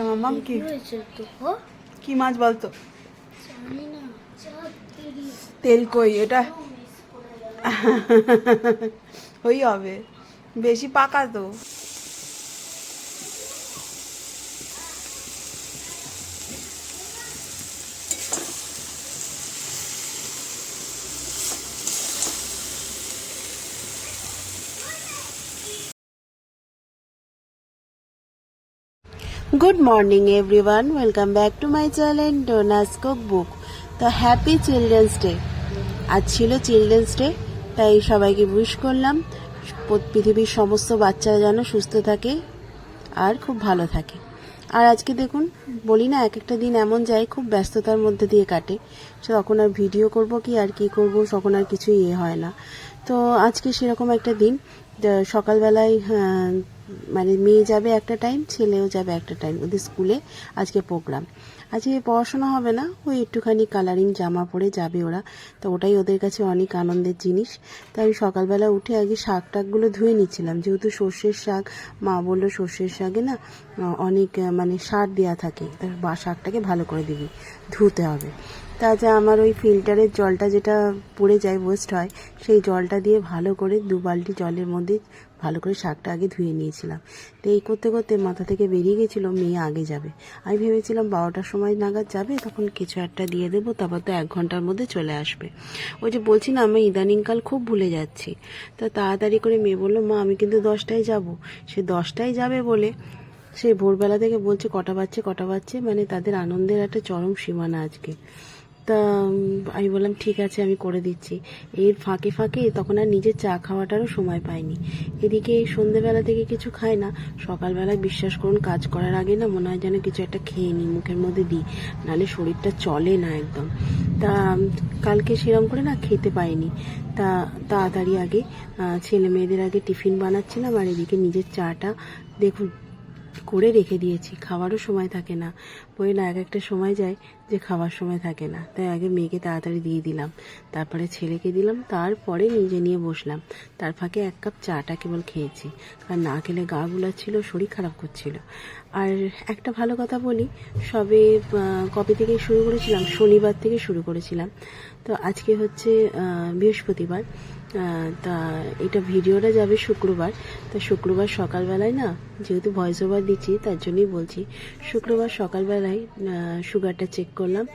মামাম কি? হয়েছে কি মাছ বলতো? তেল। কই? এটা ওই হবে। বেশি পাকা তো। Good morning everyone welcome back to my channel Donna's cookbook তো হ্যাপি চিলড্রেন্স ডে আজ ছিল চিলড্রেন্স ডে তাই সবাইকে উইশ করলাম পৃথিবীর সমস্ত বাচ্চারা যেন সুস্থ থাকে আর খুব ভালো থাকে। আর আজকে দেখুন বলি না এক একটা দিন এমন যায় খুব ব্যস্ততার মধ্যে দিয়ে কাটে। তখন আর ভিডিও করব কি আর কি করব তখন আর কিছু ইয়ে হয় না। তো আজকে সেরকম একটা দিন সকালবেলায় হ্যাঁ, মানে মেয়ে যাবে একটা টাইম ছেলেও যাবে একটা টাইম ওদের স্কুলে আজকে প্রোগ্রাম আজকে পড়াশোনা হবে না, ওই একটুখানি কালারিং জামা পরে যাবে ওরা। তো ওটাই ওদের কাছে অনেক আনন্দের জিনিস। তাই আমি সকালবেলা উঠে আগে শাক টাকগুলো ধুয়ে নিচ্ছিলাম। যেহেতু সর্ষের শাক, মা বলল সর্ষের শাকে না অনেক মানে সার দেওয়া থাকে। তা বা শাকটাকে ভালো করে দিবি, ধুতে হবে। তা যা আমার ওই ফিল্টারের জলটা যেটা পড়ে যায় ওয়েস্ট হয়, সেই জলটা দিয়ে ভালো করে দু বালতি জলের মধ্যে ভালো করে শাকটা আগে ধুয়ে নিয়েছিলাম। তো এই করতে করতে মাথা থেকে বেরিয়ে গেছিল, মেয়ে আগে যাবে। আমি ভেবেছিলাম বারোটার সময় নাগাদ যাবে, তখন কিছু একটা দিয়ে দেবো, তারপর তো এক ঘণ্টার মধ্যে চলে আসবে। ওই যে বলছি না, আমি ইদানিংকাল খুব ভুলে যাচ্ছি। তা তাড়াতাড়ি করে মেয়ে বলল, মা, আমি কিন্তু দশটায় যাব। সে দশটায় যাবে বলে সেই ভোরবেলা থেকে বলছে, কটা বাজছে কটা বাজছে? মানে তাদের আনন্দের একটা চরম সীমানা আজকে। তা আমি বললাম, ঠিক আছে, আমি করে দিচ্ছি। এর ফাঁকে ফাঁকে তখন আর নিজের চা খাওয়াটারও সময় পাইনি। এদিকে সন্ধেবেলা থেকে কিছু খায় না। সকালবেলায় বিশ্বাস করুন, কাজ করার আগে না মনে হয় যেন কিছু একটা খেয়ে নিই, মুখের মধ্যে দিই। নাহলে শরীরটা চলে না একদম। তা কালকে সেরম করে না খেতে পাইনি। তা, তাড়াতাড়ি আগে ছেলে মেয়েদের আগে টিফিন বানাচ্ছিলাম আর এদিকে নিজের চাটা, দেখুন, করে রেখে দিয়েছি। খাওয়ারও সময় থাকে না। বই না এক একটা সময় যায় যে খাওয়ার সময় থাকে না। তাই আগে মেয়েকে তাড়াতাড়ি দিয়ে দিলাম। তারপরে ছেলেকে দিলাম, তারপরে নিজে নিয়ে বসলাম। তার ফাঁকে এক কাপ চাটা কেবল খেয়েছি। আর না খেলে গা গুলাচ্ছিল, শরীর খারাপ করছিল। আর একটা ভালো কথা বলি, সবে কবে থেকে শুরু করেছিলাম? শনিবার থেকে শুরু করেছিলাম। তো আজকে হচ্ছে বৃহস্পতিবার। তা এটা ভিডিওটা যাবে শুক্রবার। তা শুক্রবার সকালবেলায় না, যেহেতু ভয়েস ওভার দিচ্ছি, তার জন্যই বলছি, শুক্রবার সকালবেলায় সুগারটা চেক করলাম,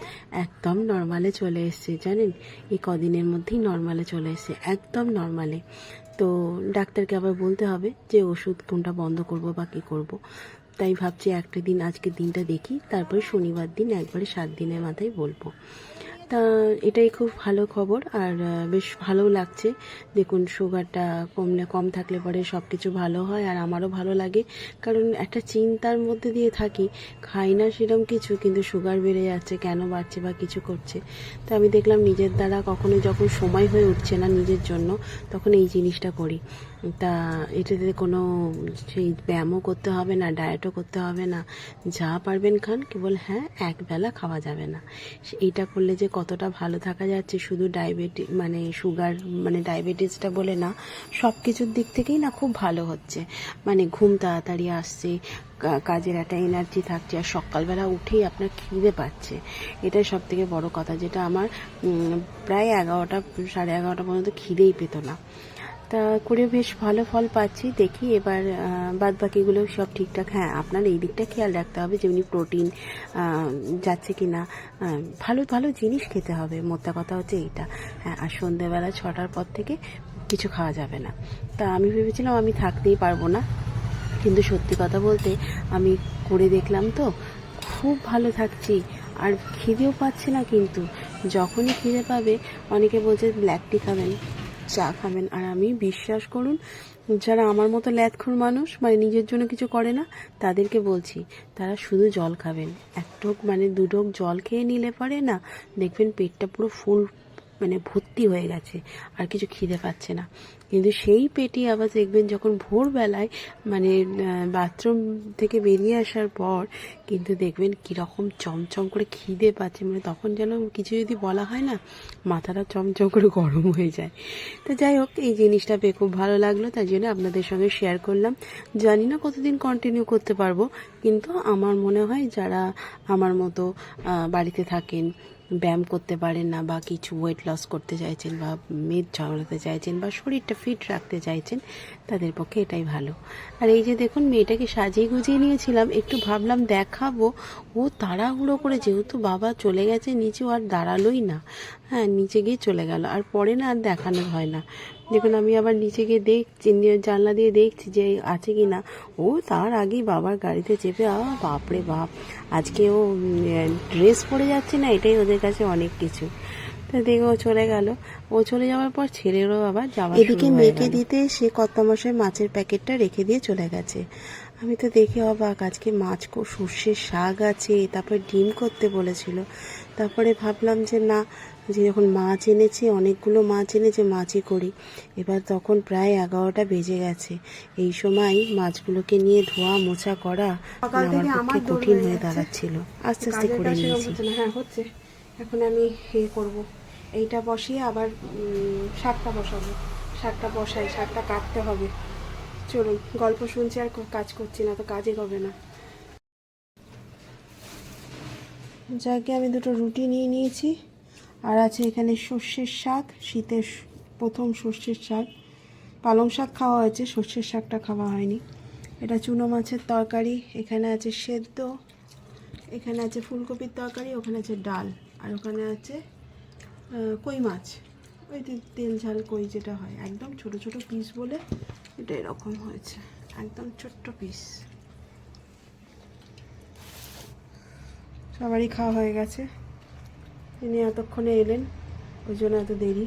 একদম নর্মালে চলে এসছে, জানেন? এই কদিনের মধ্যেই নর্মালে চলে এসছে, একদম নর্মালে তো ডাক্তারকে আবার বলতে হবে যে, ওষুধ কোনটা বন্ধ করব বা কী করব। তাই ভাবছি একটা দিন আজকে দিনটা দেখি, তারপরে শনিবার দিন একবারে সাত দিনের মাথায় বলব। তা এটাই খুব ভালো খবর আর বেশ ভালো লাগছে। দেখুন সুগারটা কমলে কম থাকলে পরে সব কিছু ভালো হয় আর আমারও ভালো লাগে। কারণ একটা চিন্তার মধ্যে দিয়ে থাকি, খাই না সেরকম কিছু, কিন্তু সুগার বেড়ে যাচ্ছে, কেন বাড়ছে বা কিছু করছে। তো আমি দেখলাম নিজের দ্বারা কখনো যখন সময় হয়ে উঠছে না নিজের জন্য, তখন এই জিনিসটা করি। তা এটাতে কোনো সেই ব্যায়ামও করতে হবে না ডায়েটও করতে হবে না। যা পারবেন খান, কেবল হ্যাঁ একবেলা খাওয়া যাবে না। এইটা করলে যে কতটা ভালো থাকা যাচ্ছে, শুধু ডায়াবেটিস মানে সুগার মানে ডায়াবেটিসটা বলে না সব কিছুর দিক থেকেই না খুব ভালো হচ্ছে। মানে ঘুম তাড়াতাড়ি আসছে কাজের একটা এনার্জি থাকছে, আর সকালবেলা উঠেই আপনার খিদে পাচ্ছে। এটাই সব থেকে বড় কথা, যেটা আমার প্রায় এগারোটা, সাড়ে এগারোটা পর্যন্ত খিদেই পেত না। তা করে বেশ ভালো ফল পাচ্ছি। দেখি এবার বাদ বাকিগুলো সব ঠিকঠাক। হ্যাঁ আপনার এই দিকটা খেয়াল রাখতে হবে যেমনি প্রোটিন যাচ্ছে কি না ভালো ভালো জিনিস খেতে হবে। মোদ্দা কথা হচ্ছে এইটা। হ্যাঁ আর সন্ধ্যেবেলা ছটার পর থেকে কিছু খাওয়া যাবে না। তা আমি ভেবেছিলাম আমি থাকতেই পারব না। কিন্তু সত্যি কথা বলতে আমি করে দেখলাম তো, খুব ভালো থাকছি। আর খিদেও পাচ্ছে না কিন্তু। যখনই খিদে পাবে, অনেকে বলছে ব্ল্যাক টি খাবেন। চা খাবেন। আর আমি বিশ্বাস করুন, যারা আমার মতো ল্যাথখোর মানুষ মানে নিজের জন্য কিছু করে না, তাদেরকে বলছি, তারা শুধু জল খাবেন। এক ঢোক মানে দু ঢোক জল খেয়ে নিলে পারে না, দেখবেন পেটটা পুরো ফুল মানে ভর্তি হয়ে গেছে, আর কিছু খিদে পাচ্ছে না। কিন্তু সেই পেটি আবার দেখবেন যখন ভোরবেলায় মানে বাথরুম থেকে বেরিয়ে আসার পর কিন্তু দেখবেন কীরকম চমচম করে খিদে পাচ্ছে। মানে তখন যেন কিছু যদি বলা হয় না, মাথাটা চমচম করে গরম হয়ে যায়। তো যাই হোক, এই জিনিসটা পেয়ে খুব ভালো লাগল তাই জন্য আপনাদের সঙ্গে শেয়ার করলাম। জানি না কতদিন কন্টিনিউ করতে পারব, কিন্তু আমার মনে হয় যারা আমার মতো বাড়িতে থাকেন ব্যায়াম করতে পারেন না বা কিছু ওয়েট লস করতে চাইছেন বা মেদ ঝামড়াতে চাইছেন বা শরীরটা ফিট রাখতে চাইছেন তাদের পক্ষে এটাই ভালো। আর এই যে দেখুন, মেয়েটাকে সাজিয়ে গুজিয়ে নিয়েছিলাম, একটু ভাবলাম দেখাবো। ও তাড়াহুড়ো করে যেহেতু বাবা চলে গেছে নিচে আর দাঁড়ালোই না। হ্যাঁ নিচে গিয়ে চলে গেল। আর পরে না আর দেখানো হয় না। দেখুন, আমি আবার নিচে গিয়ে দেখছি জানলা দিয়ে দেখছি যে আছে কি না। ও তার আগেই বাবার গাড়িতে চেপে আ বাপরে বাপ। আজকে ও ড্রেস পরে যাচ্ছে না, এটাই ওদের কাছে অনেক কিছু। দেখে ও চলে গেল। ও চলে যাওয়ার পর ছেলেরও আবার যাওয়া এদিকে মেয়েকে দিতে সে কর্তামশাই মাছের প্যাকেটটা রেখে দিয়ে চলে গেছে। আমি তো দেখে অবাক আজকে মাছ কো- সর্ষের শাক আছে তারপরে ডিম করতে বলেছিল। তারপরে ভাবলাম যে না যে যখন মাছ এনেছে অনেকগুলো মাছ এনেছে মাছই করি। এবার তখন প্রায় এগারোটা বেজে গেছে। এই সময় মাছগুলোকে নিয়ে ধোয়া মোছা করা আমার পক্ষে কঠিন হয়ে দাঁড়াচ্ছিল। আস্তে আস্তে করে নিয়েছি। হ্যাঁ হচ্ছে। এখন আমি করব। এইটা বসিয়ে আবার শাকটা বসাবো। শাকটা বসাই, শাকটা কাটতে হবে। চলুন, গল্প শুনছি আর কাজ করছি না, তো কাজই হবে না। যাকে আমি দুটো রুটি নিয়ে নিয়েছি, আর আছে এখানে সর্ষের শাক, শীতের প্রথম সর্ষের শাক। পালং শাক খাওয়া হয়েছে, সর্ষের শাকটা খাওয়া হয়নি। এটা চুনো মাছের তরকারি, এখানে আছে সেদ্ধ, এখানে আছে ফুলকপির তরকারি, ওখানে আছে ডাল, আর ওখানে আছে কই মাছ? ওই তেল ঝাল কই যেটা হয়। একদম ছোট ছোট পিস বলে এটা এরকম হয়েছে। একদম ছোট্ট পিস সবারই খাওয়া হয়ে গেছে। তিনি এতক্ষণে এলেন, ওই জন্য এত দেরি।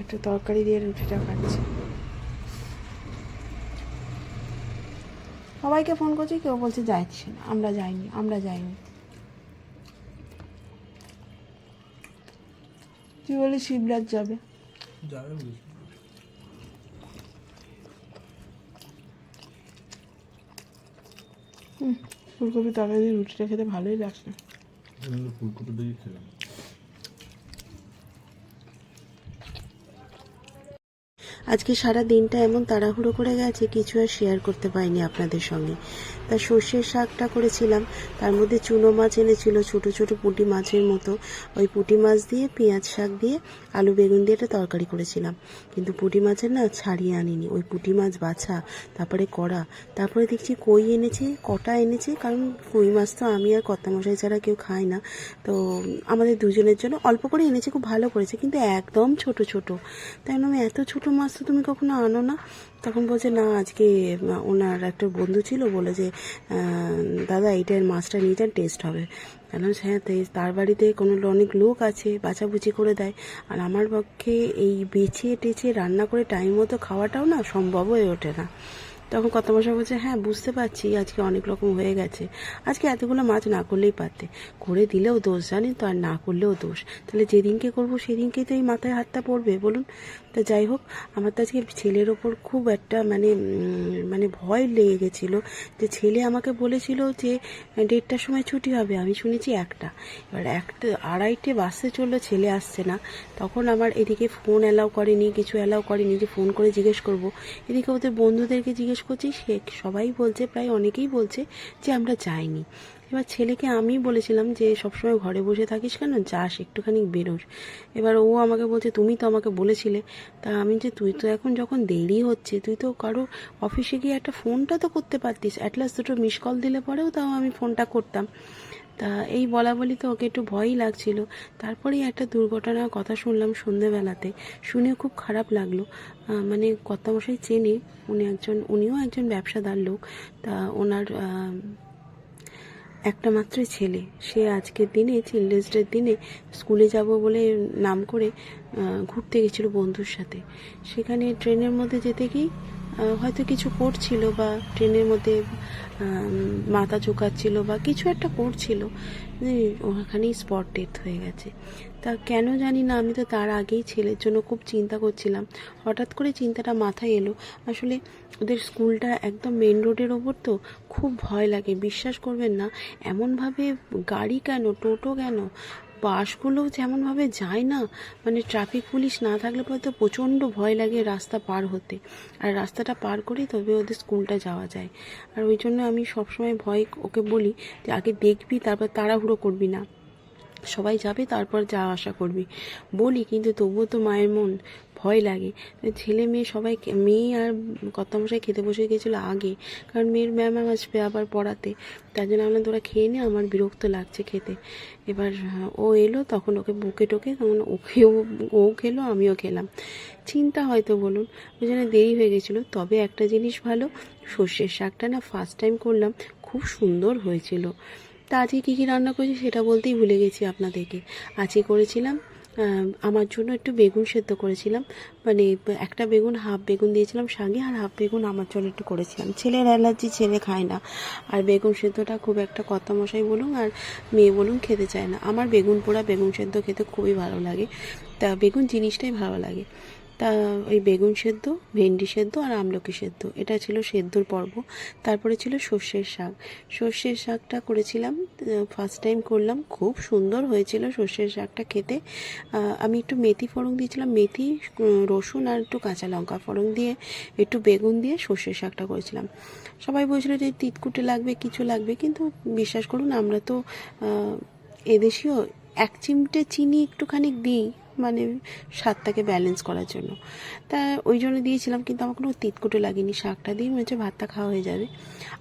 একটু তরকারি দিয়ে রুটিটা খাচ্ছি সবাইকে ফোন করছি, কেউ বলছে যাচ্ছি না। আমরা যাইনি আমরা যাইনি। তুই বলি শিবরাজ যাবে। যাবে হুম ফুলকপি তরকারি দিয়ে রুটিটা খেতে ভালোই লাগছে। ফুলকপি দিয়ে খেলাম আজকে সারা দিনটা এমন তাড়াহুড়ো করে গেছে কিছু আর শেয়ার করতে পারিনি আপনাদের সঙ্গে। তা সর্ষের শাকটা করেছিলাম। তার মধ্যে চুনো মাছ এনেছিল, ছোট ছোট পুঁটি মাছের মতো। ওই পুঁটি মাছ দিয়ে, পেঁয়াজ শাক দিয়ে, আলু বেগুন দিয়ে একটা তরকারি করেছিলাম। কিন্তু পুঁটি মাছের না ছাড়িয়ে আনিনি। ওই পুঁটি মাছ বাছা, তারপরে কড়া তারপরে দেখছি কই এনেছে, কটা এনেছে, কারণ কই মাছ তো আমি আর কর্তামশাই ছাড়া কেউ খায় না। তো আমাদের দুজনের জন্য অল্প করে এনেছে, খুব ভালো করেছে, কিন্তু একদম ছোট ছোট। তাই আমি এত ছোট মাছ তো তুমি কখনো আনো না? তখন বলছে, না, আজকে ওনার একটা বন্ধু ছিল বলে যে দাদা, এইটার মাছটা নিয়ে যান, টেস্ট হবে। কারণ হ্যাঁ তার বাড়িতে কোনো অনেক লোক আছে বাছাবুচি করে দেয়। আর আমার পক্ষে এই বেছে টেছে রান্না করে টাইম মতো খাওয়াটাও না, সম্ভব হয়ে ওঠে না। তখন কত মশা বলছে হ্যাঁ বুঝতে পারছি, আজকে অনেক রকম হয়ে গেছে। আজকে এতগুলো মাছ না করলেই পারতে। করে দিলেও দোষ, জানেন তো, আর না করলেও দোষ। তাহলে যেদিনকে করব, সেদিনকেই তো এই মাথায় হাতটা পড়বে, বলুন। তা যাই হোক, আমার তো আজকে ছেলের ওপর খুব একটা মানে মানে ভয় লেগে গেছিল। যে ছেলে আমাকে বলেছিল যে, দেড়টার সময় ছুটি হবে, আমি শুনেছি একটা। এবার একটা, আড়াইটে বাসে চলল, ছেলে আসছে না। তখন আমার এদিকে ফোন অ্যালাউ করেনি, কিছু অ্যালাউ করেনি, যে ফোন করে জিজ্ঞেস করব। এদিকে ওদের বন্ধুদেরকে জিজ্ঞেস করছি, সে সবাই বলছে, প্রায় অনেকেই বলছে যে আমরা যাইনি। এবার ছেলেকে আমি বলেছিলাম যে, সবসময় ঘরে বসে থাকিস কেন? যাস, একটুখানি বেরোস। এবার ও আমাকে বলছে, তুমি তো আমাকে বলেছিলে। তা আমি যে, তুই তো এখন যখন দেরি হচ্ছে, তুই তো কারও অফিসে গিয়ে একটা ফোনটা তো করতে পারতিস। অ্যাটলাস্ট দুটো মিস কল দিলে পরেও তাও আমি ফোনটা করতাম। তা এই বলা বলি তো ওকে একটু ভয়ই লাগছিল। তারপরেই একটা দুর্ঘটনার কথা শুনলাম সন্ধেবেলাতে। শুনে খুব খারাপ লাগল। মানে কর্তামশাই চেনে, উনি একজন, উনিও একজন ব্যবসাদার লোক। তা ওনার একটা মাত্র ছেলে। সে আজকের দিনে, চিলড্রেন্স ডের দিনে স্কুলে যাব বলে নাম করে ঘুরতে গেছিল বন্ধুর সাথে। সেখানে ট্রেনের মধ্যে যেতে গিয়ে হয়তো কিছু করছিল বা ট্রেনের মধ্যে মাথা চুকাচ্ছিল বা কিছু একটা করছিল ওখানেই স্পট ডেথ হয়ে গেছে। তা কেন জানি না, আমি তো তার আগেই ছেলের জন্য খুব চিন্তা করছিলাম। হঠাৎ করে চিন্তাটা মাথায় এলো। আসলে ওদের স্কুলটা একদম মেন রোডের ওপর তো খুব ভয় লাগে। বিশ্বাস করবেন না, এমনভাবে গাড়ি কেন, টোটো কেন বাসগুলো যেমনভাবে যায় না মানে ট্রাফিক পুলিশ না থাকলে পরে তো প্রচণ্ড ভয় লাগে রাস্তা পার হতে। আর রাস্তাটা পার করেই তবে ওদের স্কুলটা যাওয়া যায়। আর ওই জন্য আমি সবসময় ভয় ওকে বলি যে, আগে দেখবি, তারপর তাড়াহুড়ো করবি না। সবাই যাবে, তারপর যা আশা করবি। বলি, কিন্তু তবুও তো মায়ের মন ভয় লাগে। ছেলে মেয়ে সবাই মেয়ে আর কর্তামশাই খেতে বসে গেছিল আগে। কারণ মেয়ের ম্যাম আসবে আবার পড়াতে। তার জন্য আমরা তোরা খেয়ে নে, আমার বিরক্ত লাগছে খেতে। এবার, ও এলো, তখন ওকে বুকে টোকে, তখন ওকেও, ও খেলো, আমিও খেলাম। চিন্তা হয়তো বলুন ওই জন্য দেরি হয়ে গেছিল। তবে একটা জিনিস ভালো, সর্ষের শাকটা না ফার্স্ট টাইম করলাম, খুব সুন্দর হয়েছিল। তা আজকে কী কী রান্না করেছি সেটা বলতেই ভুলে গেছি আপনাদেরকে। আজকে করেছিলাম আমার জন্য একটু বেগুন সেদ্ধ করেছিলাম। মানে একটা বেগুন, হাফ বেগুন দিয়েছিলাম শাগে আর হাফ বেগুন আমার জন্য একটু করেছিলাম। ছেলের অ্যালার্জি, ছেলে খায় না। আর বেগুন সেদ্ধটা খুব একটা কথা মশাই বলুন আর মেয়ে বলুন খেতে চায় না। আমার বেগুন পোড়া, বেগুন সেদ্ধ খেতে খুবই ভালো লাগে। তা বেগুন জিনিসটাই ভালো লাগে। তা ওই বেগুন সেদ্ধ, ভেন্ডি সেদ্ধ আর আমলকি সেদ্ধ। এটা ছিল সেদ্ধর পর্ব। তারপরে ছিল সর্ষের শাক। সর্ষের শাকটা করেছিলাম ফার্স্ট টাইম করলাম। খুব সুন্দর হয়েছিল সর্ষের শাকটা খেতে। আমি একটু মেথি ফোড়ন দিয়েছিলাম। মেথি রসুন আর একটু কাঁচা লঙ্কা ফোড়ন দিয়ে একটু বেগুন দিয়ে সর্ষের শাকটা করেছিলাম। সবাই বলছিল যে তিতকুটে লাগবে, কিছু লাগবে, কিন্তু বিশ্বাস করুন, আমরা তো এদেশীয় এক চিমটে চিনি একটুখানি দিই। মানে স্বাদটাকে ব্যালেন্স করার জন্য। তা ওই জন্য দিয়েছিলাম, কিন্তু আমার কোনো তিতকুটে লাগেনি শাকটা দিয়ে, মনে হচ্ছে ভাতটা খাওয়া হয়ে যাবে।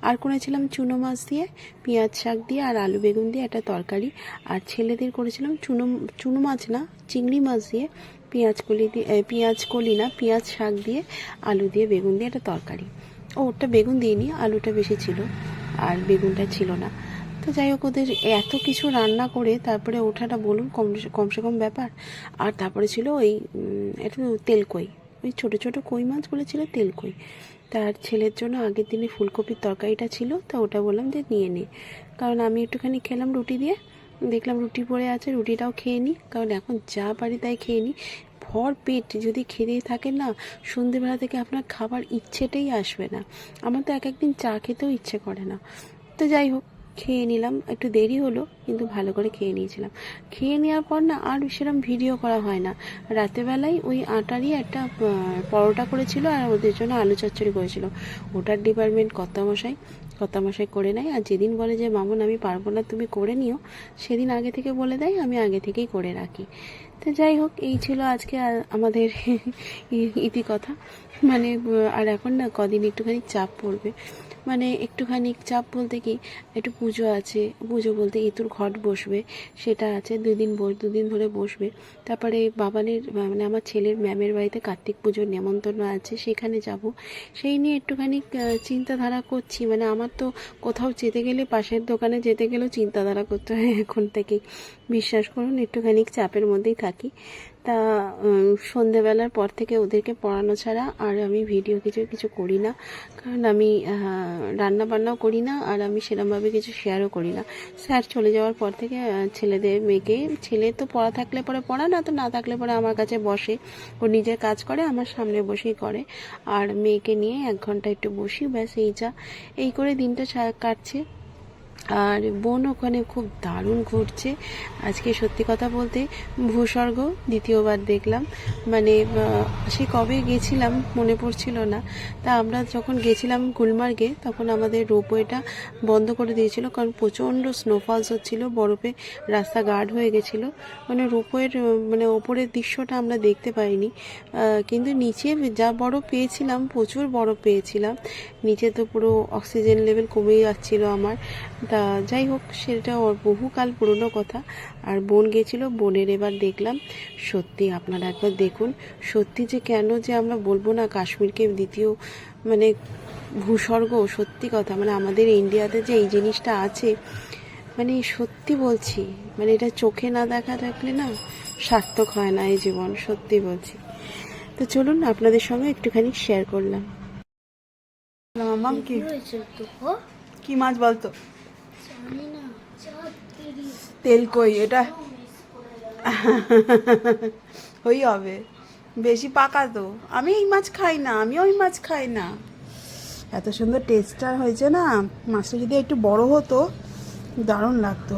আর করেছিলাম চুনো মাছ দিয়ে, পেঁয়াজ শাক দিয়ে আর আলু বেগুন দিয়ে একটা তরকারি। আর ছেলেদের করেছিলাম চুনো চুনো মাছ না, চিংড়ি মাছ দিয়ে পেঁয়াজ কলি দিয়ে পেঁয়াজ কলি না, পেঁয়াজ শাক দিয়ে, আলু দিয়ে বেগুন দিয়ে একটা তরকারি। ও, ওটা বেগুন দিইনি, আলুটা বেশি ছিল, আর বেগুনটা ছিল না। তো যাই হোক, ওদের এত কিছু রান্না করে তারপরে ওঠাটা বলুন কম কমসে কম ব্যাপার। আর তারপরে ছিল ওই একটু তেলকই। ওই ছোট ছোটো কই মাছগুলো ছিল তেলকই। তার ছেলের জন্য আগের দিনে ফুলকপির তরকারিটা ছিল, তা ওটা বললাম যে নিয়ে নে। কারণ আমি একটুখানি খেলাম রুটি দিয়ে, দেখলাম রুটি পড়ে আছে, রুটিটাও খেয়ে নিই কারণ এখন যা পারি তাই খেয়ে নিই ভর পেট, যদি খেতেই থাকেন না, সন্ধেবেলা থেকে আপনার খাবার ইচ্ছেটাই আসবে না। আমার তো এক একদিন চা খেতেও ইচ্ছে করে না। তো যাই হোক খেয়ে নিলাম। একটু দেরি হলো, কিন্তু ভালো করে খেয়ে নিয়েছিলাম। খেয়ে নেওয়ার পর না আর সেরকম ভিডিও করা হয় না। রাতেবেলায় ওই আটারই একটা পরোটা করেছিল আর ওদের জন্য আলু চচ্চড়ি করেছিল। ওটার ডিপার্টমেন্ট কর্তামশাই কর্তামশাই করে নেয়। আর যেদিন বলে যে, মামুন, আমি পারব না, তুমি করে নিও, সেদিন আগে থেকে বলে দেয়, আমি আগে থেকেই করে রাখি। তো যাই হোক, এই ছিল আজকে আমাদের ই- ইতিকথা। মানে আর এখন না কদিন একটুখানি চাপ পড়বে। মানে একটুখানি চাপ বলতে কি, একটু পুজো আছে, পুজো বলতে ইতুর ঘট বসবে, সেটা আছে, দুদিন বস, দুদিন ধরে বসবে। তারপরে বাবানের মানে আমার ছেলের, ম্যামের বাড়িতে কার্তিক পুজোর নেমন্তন্ন আছে, সেখানে যাব। সেই নিয়ে একটুখানি চিন্তাধারা করছি মানে আমার তো কোথাও যেতে গেলে, পাশের দোকানে যেতে গেলেও চিন্তাধারা করতে হয় এখন থেকেই বিশ্বাস করুন, একটুখানি চাপের মধ্যেই থাকি। তা সন্ধেবেলার পর থেকে ওদেরকে পড়ানো ছাড়া আর আমি ভিডিও কিছু কিছু করি না। কারণ আমি রান্না বান্নাও করি না আর আমি সেরমভাবে কিছু শেয়ারও করি না। স্যার চলে যাওয়ার পর থেকে ছেলেদের মেয়েকে, ছেলে তো পড়া থাকলে পরে পড়া, না তো না থাকলে পরে আমার কাছে বসে। ও নিজের কাজ করে, আমার সামনে বসেই করে। আর মেয়েকে নিয়ে এক ঘণ্টা একটু বসি, ব্যাস, এই যা। এই করে দিনটা কাটছে। আর বোন ওখানে খুব দারুণ ঘুরছে। আজকে সত্যি কথা বলতে ভূস্বর্গ দ্বিতীয়বার দেখলাম। মানে সে কবে গেছিলাম মনে পড়ছিল না। তা আমরা যখন গেছিলাম গুলমার্গে, তখন আমাদের রোপওয়েটা বন্ধ করে দিয়েছিল কারণ প্রচণ্ড স্নোফলস হচ্ছিল, বরফে রাস্তা গার্ড হয়ে গেছিল। মানে রোপওয়ের মানে ওপরের দৃশ্যটা আমরা দেখতে পাইনি। কিন্তু নিচে যা বরফ পেয়েছিলাম, প্রচুর বরফ পেয়েছিলাম। নিচে তো পুরো অক্সিজেন লেভেল কমে যাচ্ছিল আমার। তা যাই হোক সেটা ওর বহুকাল পুরনো কথা। আর বোন গেছিল বোনের এবার দেখলাম। সত্যি আপনারা একবার দেখুন। সত্যি যে কেন যে আমরা বলব না কাশ্মীরকে দ্বিতীয় মানে ভূস্বর্গ সত্যি কথা। মানে আমাদের ইন্ডিয়াতে যে এই জিনিসটা আছে মানে সত্যি বলছি মানে এটা চোখে না দেখা থাকলে না সার্থক হয় না এই জীবন সত্যি বলছি। তো চলুন আপনাদের সঙ্গে একটুখানি শেয়ার করলাম। মামাম কি? হয়েছে তো কি মাছ বলতো? তেল কই? এটা ওই হবে। বেশি পাকা তো। আমি এই মাছ খাই না আমি ওই মাছ খাই না। এত সুন্দর টেস্টার হয়েছে না? মাছটা যদি একটু বড় হতো, দারুণ লাগতো।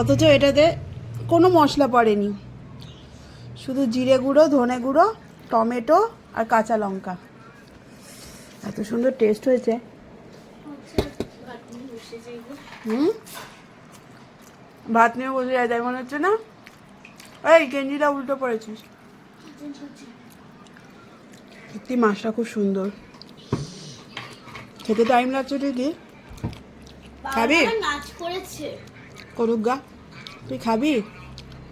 অথচ এটাতে কোনো মশলা পড়েনি। শুধু জিরে গুঁড়ো, ধনে গুঁড়ো, টমেটো আর কাঁচা লঙ্কা। এত সুন্দর টেস্ট হয়েছে। হুম? ভাত নিয়ে বসে যায় তাই মনে হচ্ছে না? এই গেঞ্জিটা উল্টো পড়েছিস সত্যি মাছটা খুব সুন্দর। খেতে টাইম লাগছে ঠিকই। খাবি? করুক গা। তুই খাবি?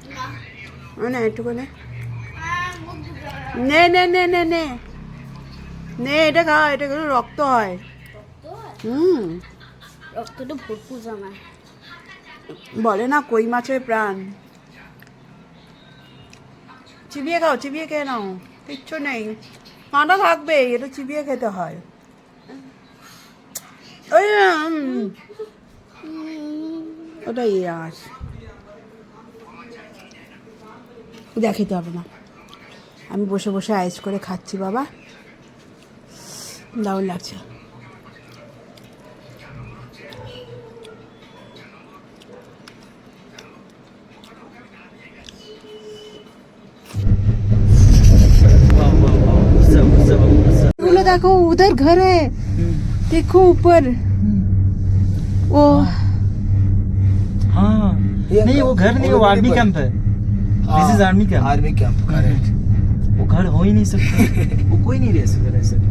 না। ও না একটু করে আহ, মুখ ধুতে হবে। নে নে নে নে নে। নে এটা খা এটা রক্ত হয়? হুম। রক্তটা ভরপুর জামায়। বলে না কই মাছের প্রাণ। চিবিয়ে খাও, চিবিয়ে খেয়ে নাও, কিচ্ছু নেই। কাঁটা থাকবে, এটা চিবিয়ে খেতে হয়। ওই ওটা ইয়াস দেখিতে হবে না। আমি বসে বসে আইস করে খাচ্ছি, বাবা। দারুণ লাগছে। देखो उधर घर है। देखो ऊपर। वो हाँ। नहीं वो घर नहीं वो आर्मी कैंप है। This is army camp army camp correct वो घर हो ही नहीं सकता। वो कोई नहीं रह सकता सकता